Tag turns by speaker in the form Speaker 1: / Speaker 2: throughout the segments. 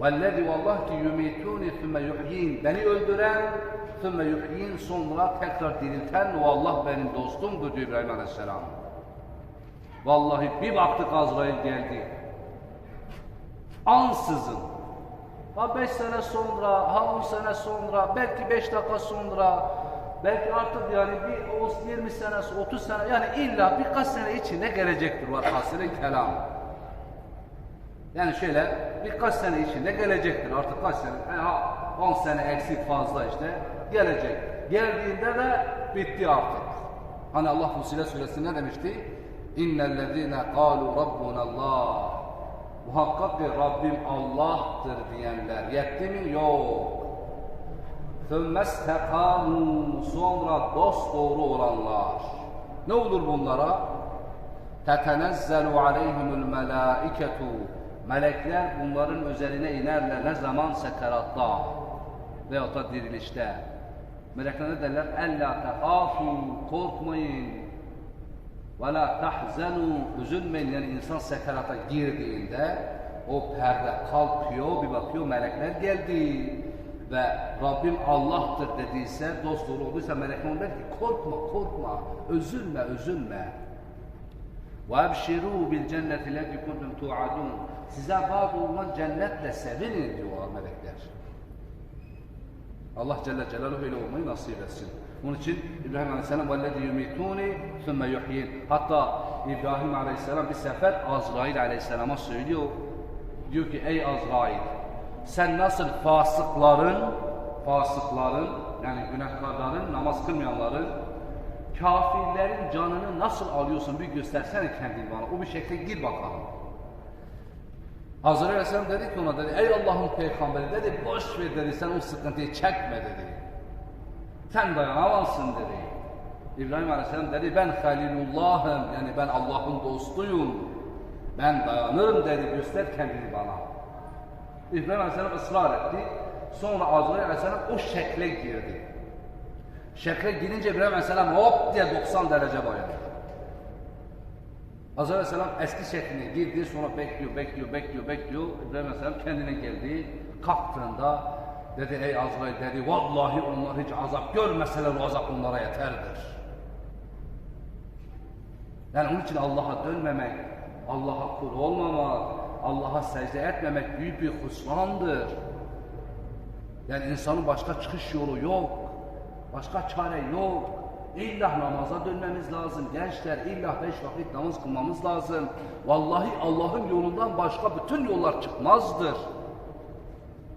Speaker 1: Vallah ki yumitûni thumme yuhyin. Beni öldüren, thumme yuhyin sonra tekrar dirilten Allah benim dostumdur diyor İbrahim Aleyhisselam. Vallahi bir baktık Azrail geldi. Ansızın. Ha beş sene sonra, ha on sene sonra, belki beş dakika sonra, belki artık yani bir o 20 sene, 30 sene yani illa birkaç sene içinde gelecektir vakasının kelam. Yani şöyle birkaç sene içinde gelecektir. Artık kaç sene, yani 10 sene eksik fazla işte gelecek. Geldiğinde de bitti artık. Hani Allah Fusile suresinde demişti? İnnellezîne kâlu rabbunallâh Muhakkak ki Rabbim Allah'tır diyenler. Yetti mi? Yok. Thümmestekamu sonra dost doğru olanlar. Ne olur bunlara? Tetenezzelu aleyhimul melâiketu Melekler bunların üzerine inerler ne zaman sekeratta veyahut da dirilişte. Melekler ne derler? Ella tehafu, korkmayın. Ve la tahzenu, üzülmeyin. Yani insan sekerata girdiğinde o perde kalkıyor, bir bakıyor melekler geldi. Ve Rabbim Allah'tır dediyse, dost olduysa melekler der ki korkma, korkma, üzülme, üzülme. ve ebşirû bil cenneti leti kuntum tu'adun size vaat olunan cennetle sevinin diyorlar melekler. Allah Celle Celaluhu öyle olmayı nasip etsin. Onun için İbrahim Aleyhisselam وَالَّذِي يُمِيتُونِ ثُمَّ يُحْيِينَ Hatta İbrahim Aleyhisselam bir sefer Azrail Aleyhisselam'a söylüyor. Diyor ki ey Azrail sen nasıl fasıkların, fasıkların yani günahkarların, namaz kılmayanların, kafirlerin canını nasıl alıyorsun bir göstersene kendini bana. O bir şekilde gir bakalım. Azrail Aleyhisselam dedi ki ona dedi ey Allah'ın peygamberi dedi boş ver dedi sen o sıkıntıyı çekme dedi. Sen dayanamazsın dedi. İbrahim Aleyhisselam dedi ben Halilullah'ım yani ben Allah'ın dostuyum. Ben dayanırım dedi göster kendini bana. İbrahim Aleyhisselam ısrar etti. Sonra Azrail Aleyhisselam o şekle girdi. Şekle girince İbrahim Aleyhisselam hop diye 90 derece boyadı. Azrail Aleyhisselam eski şekline girdi sonra bekliyor, bekliyor, bekliyor, bekliyor. İbrahim Aleyhisselam kendine geldi. Kalktığında dedi ey Azrail dedi vallahi onlar hiç azap görmeseler o azap onlara yeterdir. Yani onun için Allah'a dönmemek, Allah'a kul olmamak, Allah'a secde etmemek büyük bir husrandır. Yani insanın başka çıkış yolu yok. Başka çare yok. İlla namaza dönmemiz lazım. Gençler illa beş vakit namaz kılmamız lazım. Vallahi Allah'ın yolundan başka bütün yollar çıkmazdır.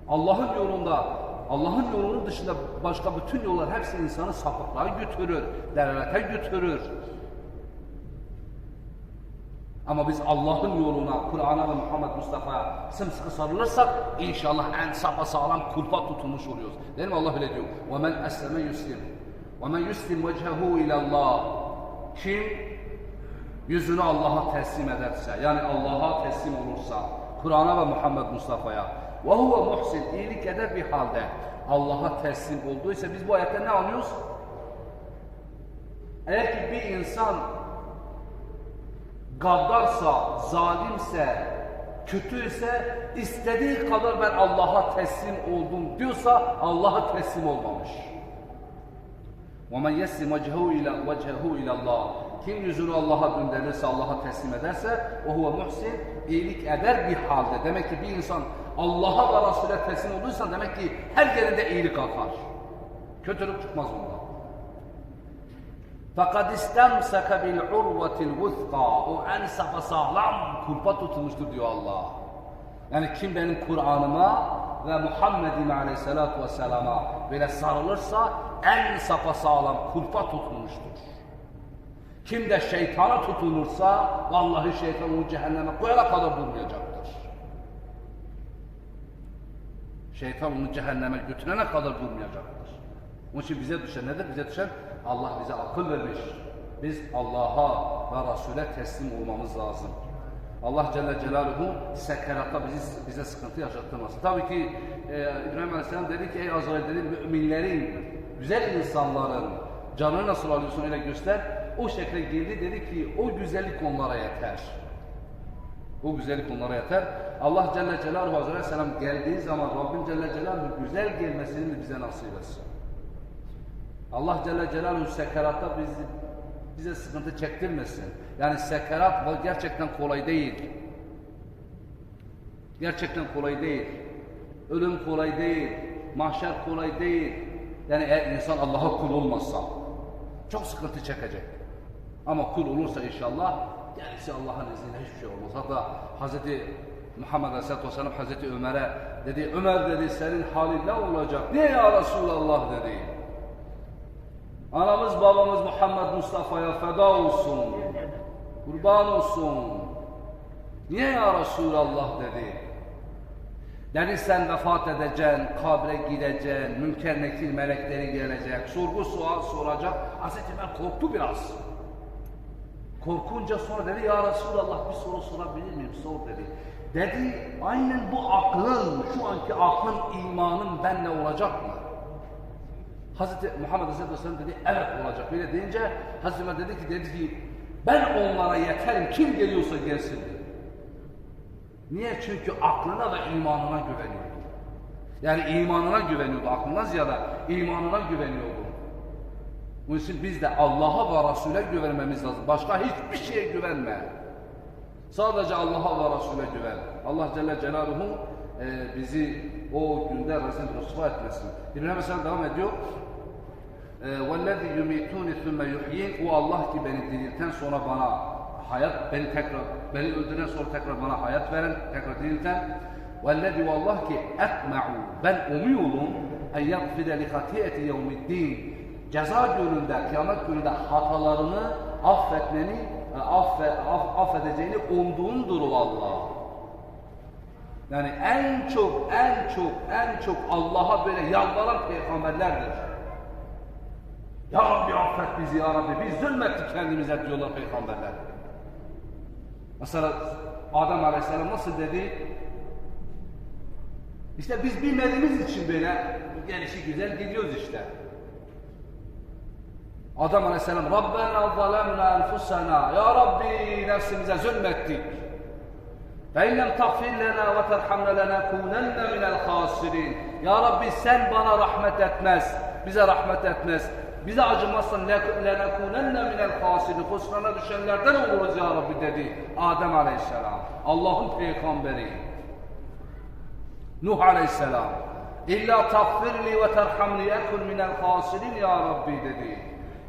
Speaker 1: Allah'ın yolunda, Allah'ın yolunun dışında başka bütün yollar hepsi insanı sapıklığa götürür, delalete götürür. Ama biz Allah'ın yoluna, Kur'an'a ve Muhammed Mustafa'ya sımsıkı sarılırsak inşallah en sapasağlam kulpa tutulmuş oluyoruz. Değil mi? Allah öyle diyor. وَمَنْ أَسْلَمَ يُسْلِمْ وَمَنْ يُسْلِمْ وَجْهَهُ اِلَى اللّٰهِ Kim yüzünü Allah'a teslim ederse, yani Allah'a teslim olursa, Kur'an'a ve Muhammed Mustafa'ya وَهُوَ muhsin iyilik eder bir halde Allah'a teslim olduysa biz bu ayette ne anlıyoruz? Eğer ki bir insan gaddarsa, zalimse, kötüyse istediği kadar ben Allah'a teslim oldum diyorsa Allah'a teslim olmamış. وَمَنْ يَسْلِمْ وَجْهَهُ اِلَى وَجْهَهُ اِلَى اللّٰهِ Kim yüzünü Allah'a döndürürse, Allah'a teslim ederse o huve muhsin, iyilik eder bir halde. Demek ki bir insan Allah'a ve Resul'e teslim olduysa demek ki her yerinde iyilik akar. Kötülük çıkmaz ondan. İstemseke bil urvetil vuzqa. O en sapasağlam kulpa tutulmuştur diyor Allah. Yani kim benim Kur'an'ıma ve Muhammed'in aleyhissalatu vesselama böyle sarılırsa en sapasağlam kulpa tutulmuştur. Kim de şeytana tutulursa vallahi şeytan onu cehenneme koyana kadar durmayacaktır. Şeytan onu cehenneme götürene kadar durmayacaktır. Onun için bize düşen nedir? Bize düşen Allah bize akıl vermiş. Biz Allah'a ve Resul'e teslim olmamız lazım. Allah Celle Celaluhu sekeratta bizi, bize sıkıntı yaşattırmasın. Tabii ki e, İbrahim Aleyhisselam dedi ki ey Azrail dedi müminlerin, güzel insanların canını nasıl alıyorsun öyle göster. O şekle girdi dedi ki o güzellik onlara yeter. O güzellik onlara yeter. Allah Celle Celaluhu Aleyhisselam geldiği zaman Rabbim Celle Celaluhu güzel gelmesini bize nasip etsin. Allah Celle Celaluhu sekeratta bizi, bize sıkıntı çektirmesin. Yani sekerat gerçekten kolay değil. Gerçekten kolay değil. Ölüm kolay değil. Mahşer kolay değil. Yani eğer insan Allah'a kul olmazsa çok sıkıntı çekecek. Ama kul olursa inşallah gerisi Allah'ın izniyle hiçbir şey olmaz. Hatta Hz. Muhammed Aleyhisselatü Vesselam Hz. Ömer'e dedi Ömer dedi senin halin ne olacak? Niye ya Resulallah dedi. Anamız babamız Muhammed Mustafa'ya feda olsun. Kurban olsun. Niye ya Resulallah dedi. Dedi sen vefat edeceksin, kabre gideceksin, münker nekil melekleri gelecek, sorgu sual soracak. Hazreti Ömer korktu biraz. Korkunca sonra dedi ya Resulallah bir soru sorabilir miyim? Sor dedi. Dedi aynen bu aklın, şu anki aklın, imanın benle olacak mı? Hazreti Muhammed Aleyhisselatü Vesselam dedi evet olacak. Böyle deyince Hazreti Ömer dedi ki dedi ki ben onlara yeterim kim geliyorsa gelsin. Niye? Çünkü aklına ve imanına güveniyordu. Yani imanına güveniyordu. Aklına ziyade imanına güveniyordu. Bunun için biz de Allah'a ve Resul'e güvenmemiz lazım. Başka hiçbir şeye güvenme. Sadece Allah'a ve Resul'e güven. Allah Celle Celaluhu e, bizi o günde rezil rüsva etmesin. İbn Mesela devam ediyor. E, وَالَّذِي يُمِيتُونِ ثُمَّ يُحْيِينَ O Allah ki beni dirilten sonra bana hayat, beni tekrar, beni öldüren sonra tekrar bana hayat veren, tekrar dirilten. وَالَّذِي والله ki اَتْمَعُ Ben umuyorum en يَغْفِرَ لِخَتِيَةِ يَوْمِ الدِّينِ Ceza gününde, kıyamet gününde hatalarını affetmeni, e, affe, aff, affedeceğini umduğundur o Allah. Yani en çok, en çok, en çok Allah'a böyle yalvaran peygamberlerdir. Ya Rabbi affet bizi ya Rabbi. Biz zulmettik kendimize diyorlar peygamberler. Mesela Adem Aleyhisselam nasıl dedi? İşte biz bilmediğimiz için böyle gelişi güzel gidiyoruz işte. Adam Aleyhisselam Rabbena zalemna enfusena Ya Rabbi nefsimize zulmettik. Ve illem tagfir lena ve terhamna lenekunenne minel hasirin. Ya Rabbi sen bana rahmet etmez, bize rahmet etmez. Bize acımazsan lenekunenne minel hasili husrana düşenlerden oluruz ya Rabbi dedi Adem aleyhisselam. Allah'ın peygamberi. Nuh aleyhisselam. İlla takfirli ve terhamli ekun minel hasilin ya Rabbi dedi.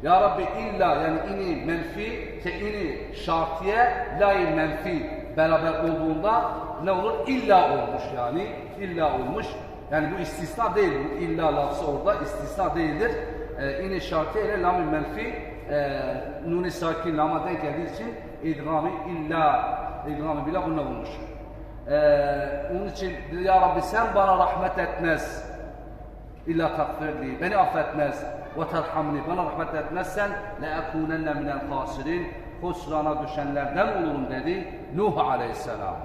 Speaker 1: Ya Rabbi illa yani ini menfi te ini şartiye lay menfi beraber olduğunda ne olur? İlla olmuş yani. İlla olmuş. Yani bu istisna değil. Bu illa lafzı orada istisna değildir. Ee, ini şartiye ile lam menfi e, nuni sakin lama denk geldiği için idgami illa idgami bile bununla olmuş. Ee, onun için ya Rabbi sen bana rahmet etmez. İlla takfirli. Beni affetmez. Ve terhamni. Bana rahmet etmezsen le ekunenne minel hasirin. Husrana düşenlerden olurum dedi Nuh Aleyhisselam.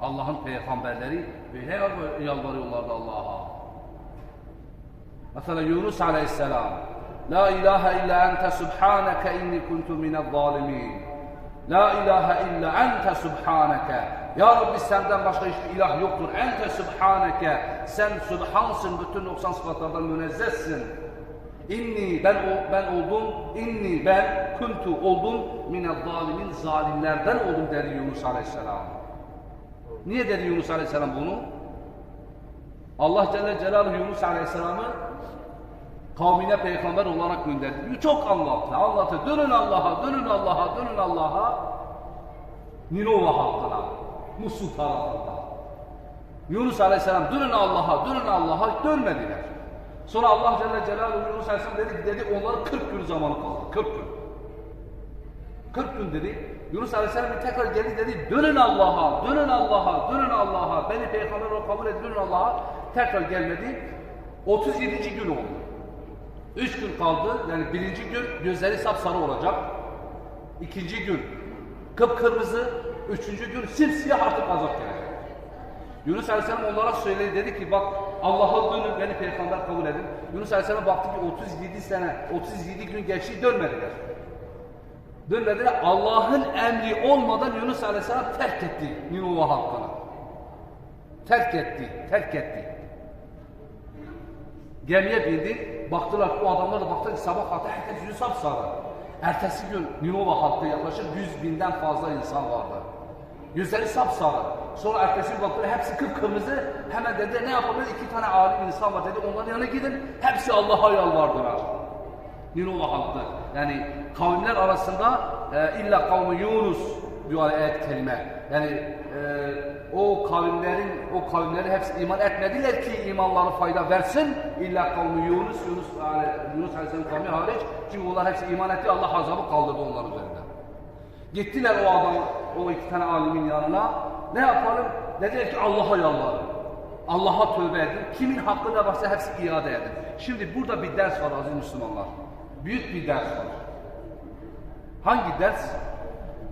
Speaker 1: Allah'ın peygamberleri böyle yalvarıyorlardı Allah'a. Mesela Yunus Aleyhisselam. La ilahe illa ente subhaneke inni kuntu minel zalimin. La ilahe illa ente subhaneke. Ya Rabbi senden başka hiçbir ilah yoktur. Ente subhaneke. Sen subhansın. Bütün 90 sıfatlardan münezzehsin. İnni ben o, ben oldum. İnni ben kuntu oldum. Minel zalimin zalimlerden oldum dedi Yunus Aleyhisselam. Niye dedi Yunus Aleyhisselam bunu? Allah Celle Celaluhu Yunus Aleyhisselam'ı kavmine peygamber olarak gönderdi. Çok anlattı, anlattı. Dönün Allah'a, dönün Allah'a, dönün Allah'a. Ninova halkına, Musul tarafında. Yunus Aleyhisselam dönün Allah'a, dönün Allah'a dönmediler. Sonra Allah Celle Celaluhu Yunus Aleyhisselam dedi dedi onların 40 gün zamanı kaldı. 40 gün. 40 gün dedi. Yunus Aleyhisselam tekrar geldi dedi dönün Allah'a, dönün Allah'a, dönün Allah'a. Beni peygamber olarak kabul edin, dönün Allah'a. Tekrar gelmedi. 37. gün oldu. Üç gün kaldı. Yani birinci gün gözleri sapsarı olacak. İkinci gün kıpkırmızı. Üçüncü gün simsiyah artık azap gelecek. Yunus Aleyhisselam onlara söyledi dedi ki bak Allah'a dönün beni peygamber kabul edin. Yunus Aleyhisselam baktı ki 37 sene 37 gün geçti dönmediler. Dönmediler Allah'ın emri olmadan Yunus Aleyhisselam terk etti Ninova halkını. Terk etti, terk etti. Gemiye bindi, baktılar o adamlar da baktılar ki sabah kalktı herkes yüzü sapsarı. Ertesi gün Ninova halkı yaklaşık 100 binden fazla insan vardı. Yüzleri sapsarı. Sonra ertesi gün baktılar hepsi kıpkırmızı. Hemen dedi ne yapalım iki tane alim insan var dedi onların yanına gidin. Hepsi Allah'a yalvardılar. Ninova halkı. Yani kavimler arasında e, illa kavmi Yunus ayet kelime. Yani e, o kavimlerin o kavimleri hepsi iman etmediler ki imanları fayda versin. İlla kavmi Yunus, Yunus, Yunus Aleyhisselam kavmi hariç. Çünkü onlar hepsi iman etti. Allah azabı kaldırdı onların üzerinde. Gittiler o adam, o iki tane alimin yanına. Ne yapalım? Dediler ki Allah'a yalvarın. Allah'a tövbe edin. Kimin hakkı ne varsa hepsi iade edin. Şimdi burada bir ders var aziz Müslümanlar. Büyük bir ders var. Hangi ders?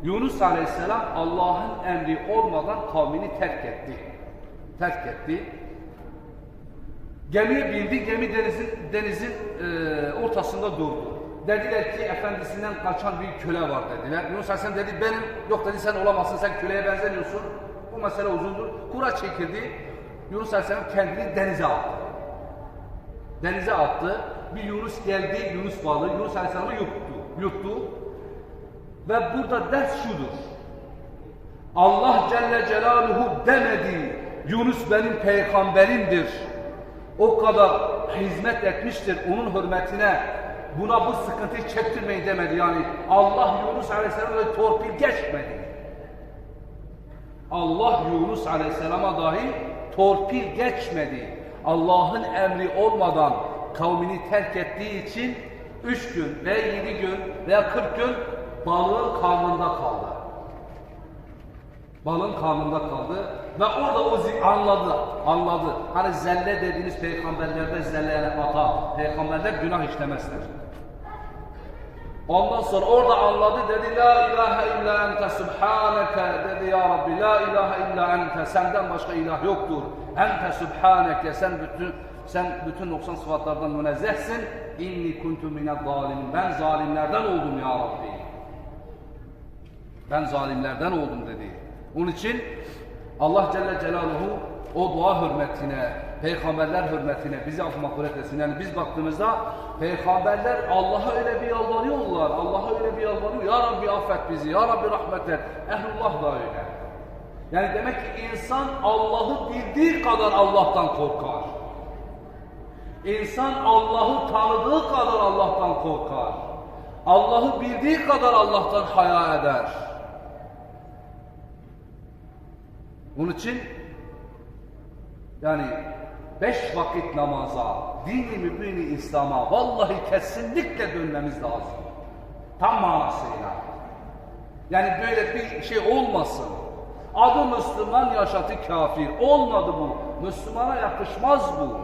Speaker 1: Yunus Aleyhisselam Allah'ın emri olmadan kavmini terk etti. Terk etti. Gemiye bindi, gemi denizin, denizin e, ortasında durdu. Dediler ki efendisinden kaçan bir köle var dediler. Yunus Aleyhisselam dedi benim, yok dedi sen olamazsın, sen köleye benzemiyorsun. Bu mesele uzundur. Kura çekildi. Yunus Aleyhisselam kendini denize attı. Denize attı. Bir Yunus geldi, Yunus balığı Yunus Aleyhisselam'ı yuttu. Yuttu. Ve burada ders şudur. Allah Celle Celaluhu demedi. Yunus benim peygamberimdir. O kadar hizmet etmiştir onun hürmetine. Buna bu sıkıntıyı çektirmeyin demedi. Yani Allah Yunus Aleyhisselam'a torpil geçmedi. Allah Yunus Aleyhisselam'a dahi torpil geçmedi. Allah'ın emri olmadan kavmini terk ettiği için üç gün ve yedi gün veya kırk gün balığın karnında kaldı. Balığın karnında kaldı ve orada o anladı, anladı. Hani zelle dediğiniz peygamberlerde zelle yani hata, peygamberler günah işlemezler. Ondan sonra orada anladı dedi la ilahe illa ente subhaneke dedi ya Rabbi la ilahe illa ente senden başka ilah yoktur. Ente subhaneke sen bütün sen bütün 90 sıfatlardan münezzehsin. İnni kuntu minel zalimin. Ben zalimlerden oldum ya Rabbi. Ben zalimlerden oldum dedi. Onun için Allah Celle Celaluhu o dua hürmetine, peygamberler hürmetine bizi af mağfiret etsin. Yani biz baktığımızda peygamberler Allah'a öyle bir yalvarıyorlar. Allah'a öyle bir yalvarıyor. Ya Rabbi affet bizi, Ya Rabbi rahmet et. Ehlullah da öyle. Yani demek ki insan Allah'ı bildiği kadar Allah'tan korkar. İnsan Allah'ı tanıdığı kadar Allah'tan korkar. Allah'ı bildiği kadar Allah'tan haya eder. Bunun için yani beş vakit namaza, dini mübini İslam'a vallahi kesinlikle dönmemiz lazım. Tam manasıyla. Yani böyle bir şey olmasın. Adı Müslüman yaşatı kafir. Olmadı bu. Müslümana yakışmaz bu.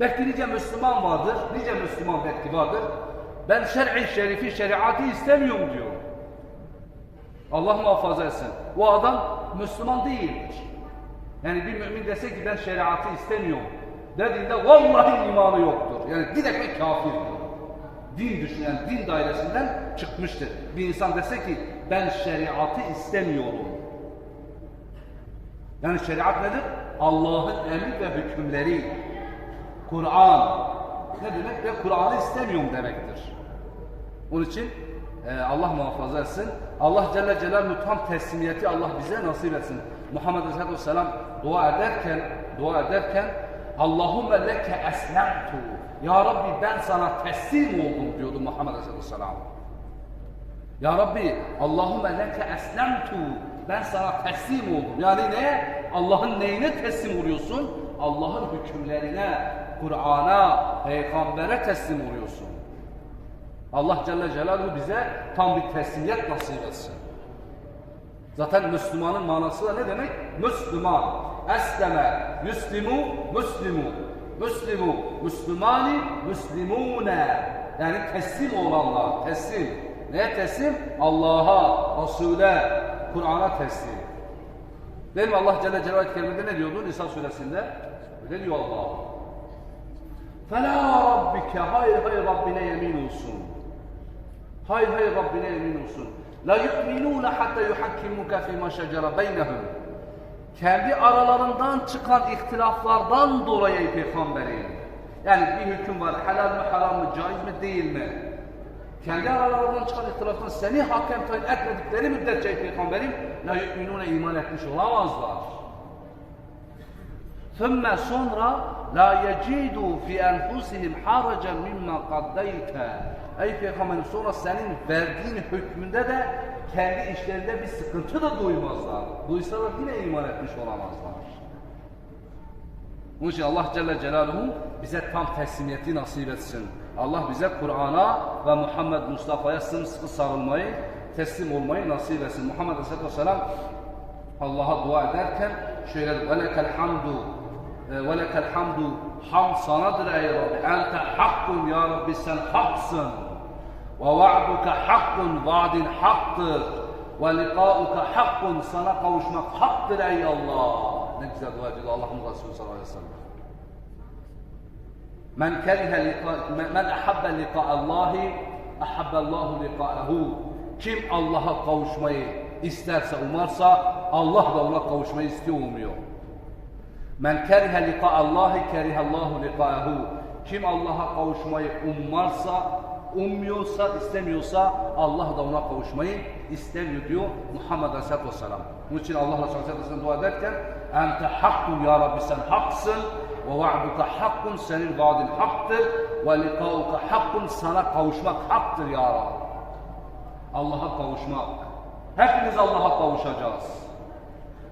Speaker 1: Belki nice Müslüman vardır, nice Müslüman belki vardır. Ben şer'i şerifi, şeriatı istemiyorum diyor. Allah muhafaza etsin. O adam Müslüman değildir. Yani bir mümin dese ki ben şeriatı istemiyorum. Dediğinde vallahi imanı yoktur. Yani direkt kafirdir. Din düşünen, din dairesinden çıkmıştır. Bir insan dese ki ben şeriatı istemiyorum. Yani şeriat nedir? Allah'ın emir ve hükümleri. Kur'an. Ne demek? Ben Kur'an'ı istemiyorum demektir. Onun için e, Allah muhafaza etsin. Allah Celle Celaluhu tam teslimiyeti Allah bize nasip etsin. Muhammed Aleyhisselatü Vesselam dua ederken, dua ederken Allahümme leke eslemtu. Ya Rabbi ben sana teslim oldum diyordu Muhammed Aleyhisselatü Vesselam. Ya Rabbi Allahümme leke eslemtu. Ben sana teslim oldum. Yani ne? Allah'ın neyine teslim oluyorsun? Allah'ın hükümlerine, Kur'an'a, peygambere teslim oluyorsun. Allah Celle Celaluhu bize tam bir teslimiyet nasip etsin. Zaten Müslümanın manası da ne demek? Müslüman. Esleme, Müslimu, Müslimu. Müslimu, Müslümani, Müslimune. Yani teslim olanlar, teslim. Neye teslim? Allah'a, Resul'e, Kur'an'a teslim. Değil mi Allah Celle Celaluhu kerimede ne diyordu Nisa suresinde? Öyle diyor Allah. فَلَا رَبِّكَ Hayır hayır Rabbine yemin olsun. Hayır hayır Rabbine emin olsun. La yu'minuna hatta yuhakkimuka fima şecere beynehum. Kendi aralarından çıkan ihtilaflardan dolayı ey peygamberim. Yani bir hüküm var. Helal mi haram mı caiz mi değil mi? Kendi aralarından çıkan ihtilaftan seni hakem tayin etmedikleri müddetçe ey peygamberim la yu'minuna iman etmiş olamazlar. ثم sonra la yecidu fi enfusihim haracan mimma qaddayta. Ey peygamberim sonra senin verdiğin hükmünde de kendi işlerinde bir sıkıntı da duymazlar. Duysalar yine iman etmiş olamazlar. Onun için Allah Celle Celaluhu bize tam teslimiyeti nasip etsin. Allah bize Kur'an'a ve Muhammed Mustafa'ya sımsıkı sarılmayı, teslim olmayı nasip etsin. Muhammed Aleyhisselatü Vesselam Allah'a dua ederken şöyle وَلَكَ الْحَمْدُ وَلَكَ الْحَمْدُ Ham sanadır ey Rabbi. Ente hakkun ya Rabbi sen haksın. ووعدك حق بعد حق ولقاؤك حق سنقى وشمك حق لأي الله. نجزد واجد الله رسول صلى الله عليه وسلم. من كره لقاء من أحب لقاء الله أحب الله لقاءه. كم الله قوشمي استرس أمرسا الله دولة قوشمي استيوم يوم. من كره لقاء الله كره الله لقاءه. كم الله قوشمي أمرسا ummuyorsa, istemiyorsa Allah da ona kavuşmayı istemiyor diyor Muhammed Aleyhisselatü Vesselam. Bunun için Allah Resulü Aleyhisselatü dua ederken Ente hakkun ya Rabbi sen haksın ve va'duka hakkun senin vaadin haktır ve likauka hakkun sana kavuşmak haktır ya Rabbi. Allah'a kavuşmak. Hepimiz Allah'a kavuşacağız.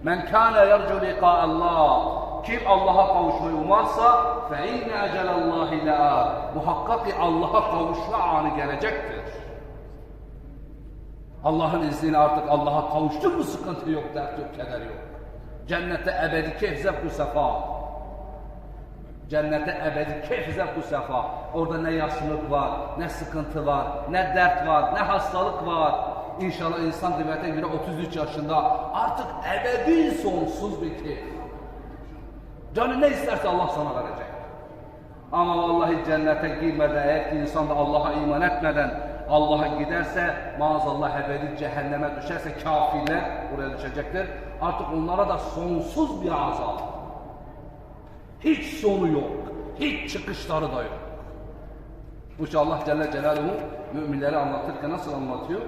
Speaker 1: Men kâne yercu liqa Allah. Kim Allah'a kavuşmayı umarsa fe inne ecelallahi la'at. Muhakkak ki Allah'a kavuşma anı gelecektir. Allah'ın izniyle artık Allah'a kavuştun mu sıkıntı yok, dert yok, keder yok. Cennete ebedi keyf zevku sefa. Cennete ebedi keyf zevku sefa. Orada ne yaşlılık var, ne sıkıntı var, ne dert var, ne hastalık var. İnşallah insan rivayete göre 33 yaşında artık ebedi sonsuz bir keyif. Canı ne isterse Allah sana verecek. Ama vallahi cennete girmeden eğer ki insan da Allah'a iman etmeden Allah'a giderse maazallah ebedi cehenneme düşerse kafirler buraya düşecektir. Artık onlara da sonsuz bir azap. Hiç sonu yok. Hiç çıkışları da yok. Bu işte Allah Celle Celaluhu müminleri anlatırken nasıl anlatıyor?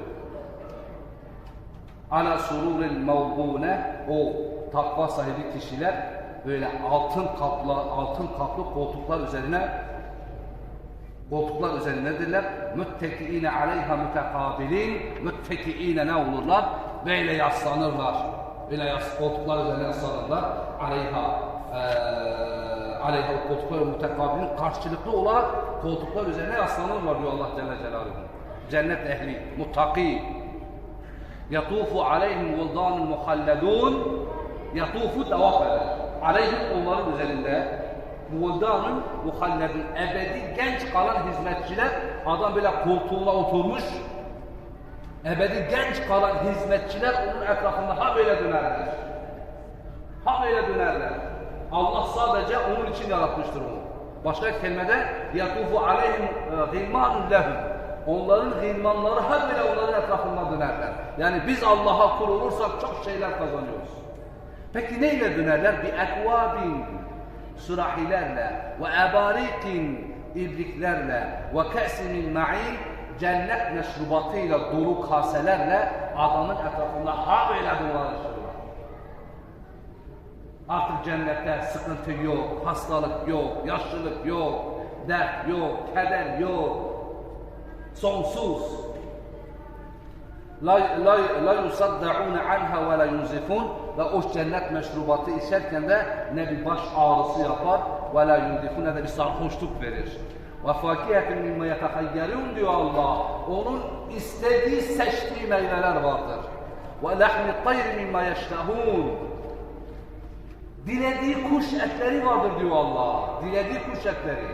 Speaker 1: Ala sururil mevbune o takva sahibi kişiler böyle altın kaplı altın kaplı koltuklar üzerine koltuklar üzerindedirler. Müttekiine aleyha mütekabilin. Müttekiine ne olurlar? Böyle yaslanırlar. Böyle yas, koltuklar üzerine yaslanırlar. Aleyha eee aleyha koltuklar mütekabilin karşılıklı olarak koltuklar üzerine yaslanırlar diyor Allah Celle Celaluhu. Cennet ehli, muttaki. Yatufu aleyhim vuldanun muhalledun. Yatufu tavaf eder. Aleyhim onların üzerinde Vuldanın muhalledin ebedi genç kalan hizmetçiler adam böyle koltuğuna oturmuş ebedi genç kalan hizmetçiler onun etrafında ha böyle dönerler. Ha böyle dönerler. Allah sadece onun için yaratmıştır onu. Başka kelimede yatufu aleyhim gilmanun lehum. Onların gilmanları ha böyle onların etrafında dönerler. Yani biz Allah'a kul olursak çok şeyler kazanıyoruz. Peki neyle dönerler? Bi ekvabin sürahilerle ve ebarikin ibriklerle ve ke'sin ma'in cennet meşrubatıyla dolu kaselerle adamın etrafında ha böyle dolaşırlar. Artık cennette sıkıntı yok, hastalık yok, yaşlılık yok, dert yok, keder yok. Sonsuz. La, la, la yusaddaun anha ve la yunzifun ve o cennet meşrubatı içerken de ne bir baş ağrısı yapar ve la yunzifun ne de bir sarhoşluk verir. Ve fakiyetin mimma yetehayyerun diyor Allah. Onun istediği, seçtiği meyveler vardır. Ve lahmi tayr mimma yeştehun. Dilediği kuş etleri vardır diyor Allah. Dilediği kuş etleri.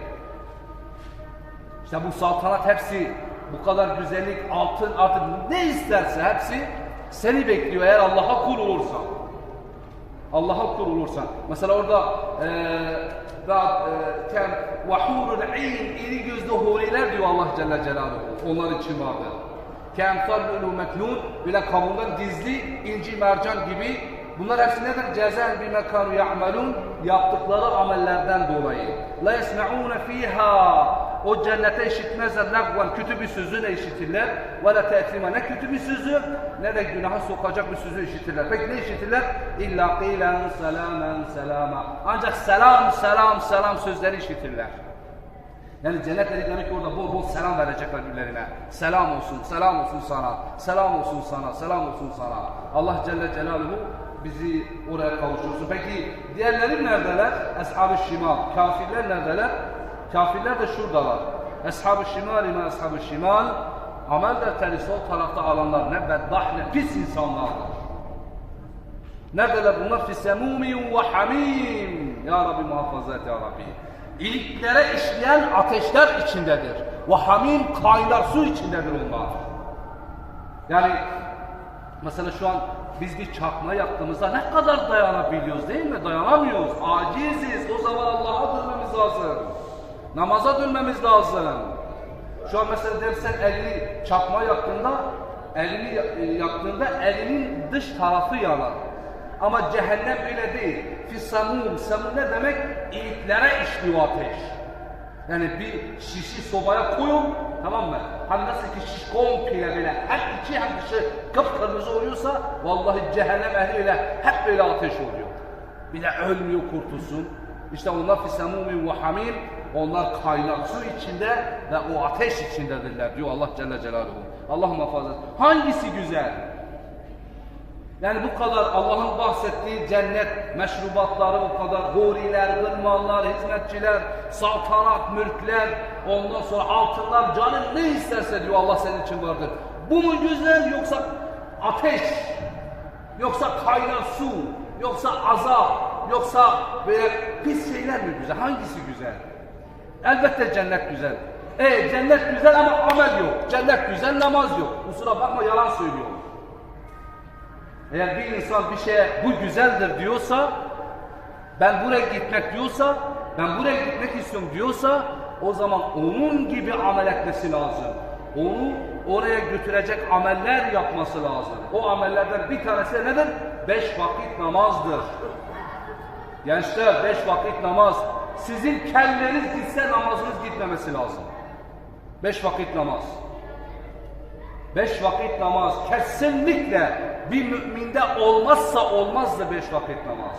Speaker 1: İşte bu saltanat hepsi bu kadar güzellik, altın, artık ne isterse hepsi seni bekliyor eğer Allah'a kul olursan. Allah'a kul olursan. Mesela orada daha kem vahurul in iri gözlü huriler diyor Allah Celle Celaluhu. Onlar için vardır. Kemsal lulu meknun, böyle kavundan gizli, inci mercan gibi. Bunlar hepsi nedir? Cezen bir mekanu ya'melun, yaptıkları amellerden dolayı. La yesme'une fiha, o cennete işitmezler lagvan, kötü bir sözü ne işitirler? Ve la te'tima, ne kötü bir sözü, ne de günaha sokacak bir sözü işitirler. Peki ne işitirler? İlla kıylen selamen selama. Ancak selam, selam, selam sözleri işitirler. Yani cennet dedikleri ki orada bol bol selam verecekler birbirlerine. Selam olsun, selam olsun sana, selam olsun sana, selam olsun sana. Allah Celle Celaluhu bizi oraya kavuştursun. Peki diğerleri neredeler? Ashab-ı şimal. Kafirler neredeler? Kafirler de şuradalar. Ashab-ı şimal ile ashab-ı şimal amel defteri sol tarafta alanlar ne beddah ne pis insanlardır. Neredeler bunlar? Fisemumi ve hamim. Ya Rabbi muhafaza et ya Rabbi. İliklere işleyen ateşler içindedir. Ve hamim kaynar su içindedir onlar. Yani mesela şu an biz bir çakma yaptığımızda ne kadar dayanabiliyoruz değil mi? Dayanamıyoruz. Aciziz. O zaman Allah'a dönmemiz lazım. Namaza dönmemiz lazım. Şu an mesela dersen elini çakma yaktığında elini ya- yaktığında elinin dış tarafı yanar. Ama cehennem öyle değil. Fisamum, samum ne demek? İliklere işliyor ateş. Yani bir şişi sobaya koyun, tamam mı? Hani nasıl ki şiş komple böyle hem içi hem dışı kıpkırmızı oluyorsa vallahi cehennem ehli öyle hep böyle ateş oluyor. Bir de ölmüyor kurtulsun. İşte onlar fisamum ve hamim, onlar kaynak su içinde ve o ateş içindedirler diyor Allah Celle Celaluhu. Allah muhafaza. Hangisi güzel? Yani bu kadar Allah'ın bahsettiği cennet meşrubatları bu kadar huriler, gırmanlar, hizmetçiler, saltanat, mülkler, ondan sonra altınlar, canın ne isterse diyor Allah senin için vardır. Bu mu güzel yoksa ateş, yoksa kaynar su, yoksa azap, yoksa böyle pis şeyler mi güzel? Hangisi güzel? Elbette cennet güzel. E cennet güzel ama amel yok. Cennet güzel, namaz yok. Kusura bakma yalan söylüyor. Eğer bir insan bir şeye bu güzeldir diyorsa, ben buraya gitmek diyorsa, ben buraya gitmek istiyorum diyorsa, o zaman onun gibi amel etmesi lazım. Onu oraya götürecek ameller yapması lazım. O amellerden bir tanesi nedir? Beş vakit namazdır. Gençler beş vakit namaz. Sizin kelleniz gitse namazınız gitmemesi lazım. Beş vakit namaz. Beş vakit namaz kesinlikle bir müminde olmazsa olmazdı beş vakit namaz.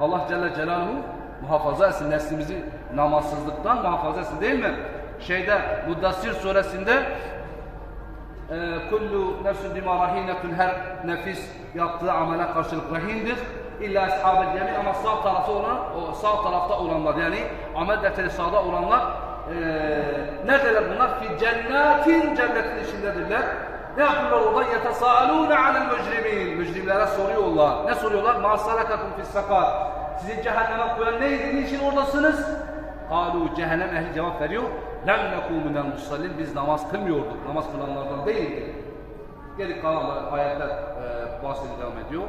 Speaker 1: Allah Celle Celaluhu muhafaza etsin neslimizi namazsızlıktan muhafaza etsin değil mi? Şeyde Mudassir suresinde kullu nefsin bima rahinetun her nefis yaptığı amele karşılık rehindir. İlla ashabel yemin ama sağ tarafta olan o sağ tarafta olanlar yani amel defteri sağda olanlar e, neredeler bunlar? Fi cennetin cennetin içindedirler. Ne yapıyorlar orada? Yetasaalûne alel mücrimin. Mücrimlere soruyorlar. Ne soruyorlar? Ma salakakum fis sakar. Sizi cehenneme koyan neydi? Niçin oradasınız? Kalu cehennem ehli cevap veriyor. Lem nekû minel musallin. Biz namaz kılmıyorduk. Namaz kılanlardan değildik. Geri kalan ayetler e, bahsediyor devam ediyor.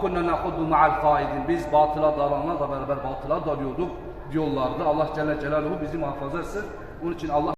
Speaker 1: Kunna nahudu ma'al kaidin. Biz batıla dalanlarla beraber batıla dalıyorduk diyorlardı. Allah Celle Celaluhu bizi muhafaza etsin. Onun için Allah